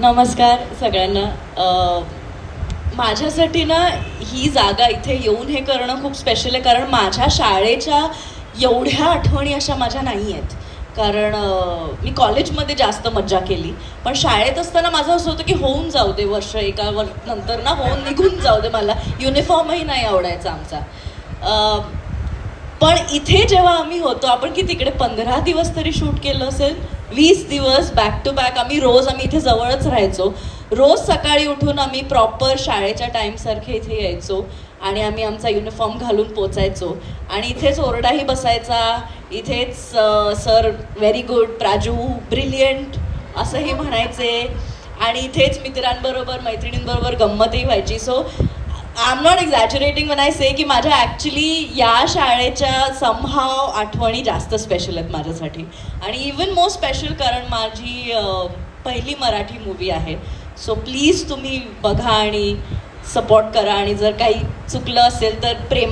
नमस्कार सगळ्यांना. माझ्यासाठी ना ही जागा इथे येऊन हे करणं खूप स्पेशल आहे. कारण माझ्या शाळेच्या एवढ्या आठवणी अशा माझ्या नाही आहेत. कारण मी कॉलेजमध्ये जास्त मज्जा केली. पण शाळेत असताना माझं असं होतं की होऊन जाऊ दे वर्ष एका वर नंतर ना होऊन निघून जाऊ दे मला. युनिफॉर्मही नाही आवडायचा आमचा. पण इथे जेव्हा आम्ही होतो आपण की तिकडे पंधरा दिवस तरी शूट केलं असेल. वीस दिवस बॅक टू बॅक आम्ही रोज आम्ही इथे जवळच राहायचो. रोज सकाळी उठून आम्ही प्रॉपर शाळेच्या टाईमसारखे इथे यायचो आणि आम्ही आमचा युनिफॉर्म घालून पोचायचो. आणि इथेच ओरडाही बसायचा इथेच sir very good Praju brilliant असंही म्हणायचे. आणि इथेच मित्रांबरोबर मैत्रिणींबरोबर गंमतही व्हायची. So I am not exaggerating when I say की माझ्या ॲक्च्युली या शाळेच्या समहाव आठवणी जास्त स्पेशल आहेत माझ्यासाठी. आणि इवन मोर स्पेशल कारण माझी पहिली मराठी मूवी आहे. सो प्लीज तुम्ही बघा आणि सपोर्ट करा आणि जर काही चुकलं असेल तर प्रेम